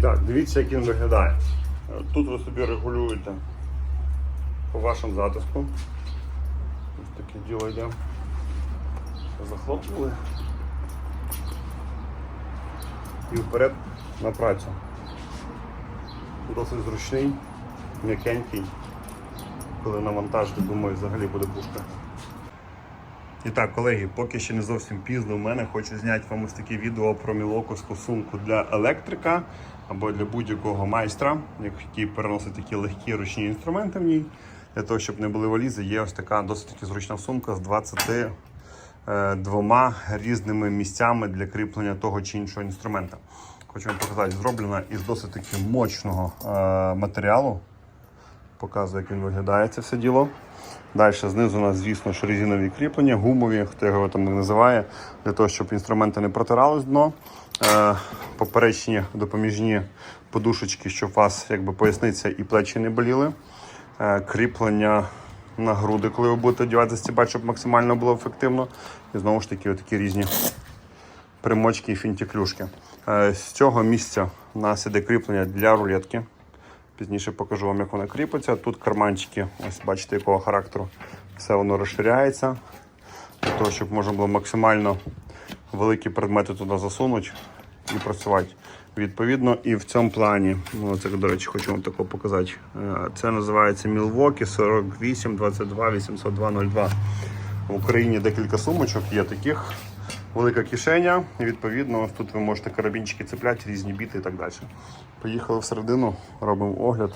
І так, дивіться, як він виглядає. Тут ви собі регулюєте по вашому затиску. Ось таке діло йде. Захлопнули. І вперед на працю. Досить зручний, м'якенький. Коли навантажити, думаю, взагалі буде пушка. І так, колеги, поки ще не зовсім пізно, в мене хочу зняти вам ось таке відео про мілоковську сумку для електрика або для будь-якого майстра, який переносить такі легкі ручні інструменти в ній. Для того, щоб не були валізи, є ось така досить зручна сумка з 22 різними місцями для кріплення того чи іншого інструмента. Хочу вам показати, зроблена із досить таки мощного е, матеріалу. Показую, як він виглядає це все діло. Далі знизу у нас, звісно, ж резинові кріплення, гумові, хто його там називає, для того, щоб інструменти не протирались дно. Е, поперечні допоміжні подушечки, щоб вас якби, поясниця і плечі не боліли. Е, кріплення на груди, коли ви будете одягати стібати, щоб максимально було ефективно. І знову ж таки, такі різні примочки і фінтіклюшки. Е, з цього місця у нас іде кріплення для рулетки. Пізніше покажу вам, як вона кріпиться. Тут карманчики, ось бачите, якого характеру. Все воно розширяється. Для того, щоб можна було максимально великі предмети туди засунути і працювати. Відповідно, і в цьому плані, ну це, до речі, хочу вам такого показати. Е, Це називається Milwaukee 48 22 802 02. В Україні декілька сумочок є таких. Велика кишеня, і відповідно тут ви можете карабінчики цепляти, різні біти і так далі. Поїхали всередину, робимо огляд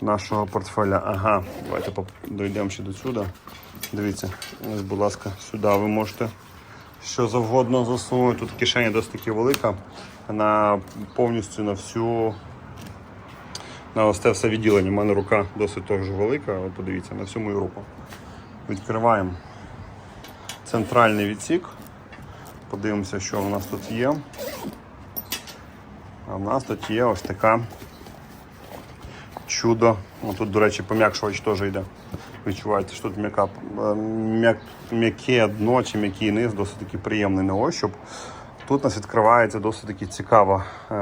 нашого портфеля. Ага, давайте дійдемо ще до сюди. Дивіться, будь ласка, сюди ви можете що завгодно засунути. Тут кишеня досить таки велика. На повністю на всю на ось це все відділення. У мене рука досить теж велика. Подивіться на всю мою руку. Відкриваємо центральний відсік. Подивимося, що у нас тут є. А в нас тут є ось така чудо. О, тут, до речі, пом'якшувач теж йде. Відчуваєте, що тут е, м'як- м'яке дно чи м'який низ, досить таки приємний на ощуп. Тут у нас відкривається досить таки цікава е,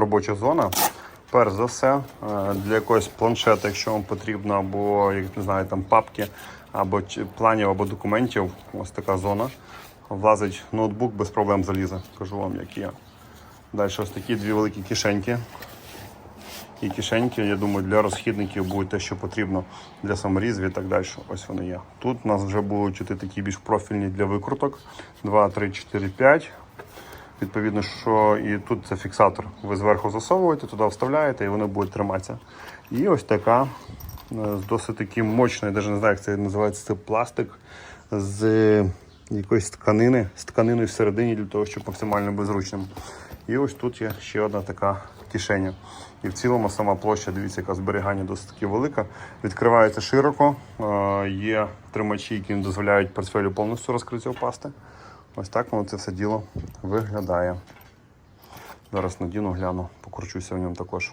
робоча зона. Перш за все, е, для якогось планшета, якщо вам потрібно, або як не знаю, там папки, або планів, або документів, ось така зона. Влазить ноутбук без проблем залізе. Кажу вам, як є. Далі ось такі дві великі кишеньки. І кишеньки, я думаю, для розхідників буде те, що потрібно для саморізів і так далі. Ось вони є. Тут у нас вже будуть такі більш профільні для викруток. 2, 3, 4, 5. Відповідно, що і тут це фіксатор. Ви зверху засовуєте, туди вставляєте і вони будуть триматися. І ось така е, з досить таки мощною, я навіть не знаю, як це називається, це пластик з якоїсь тканини, з тканиною всередині для того, щоб максимально бути зручним. І ось тут є ще одна така кишеня. І в цілому сама площа, дивіться, яка зберігання досить таки велика. Відкривається широко. Є тримачі, які не дозволяють портфелю повністю розкриття впасти. Ось так воно це все діло виглядає. Зараз надіну, гляну, покручуся в ньому також.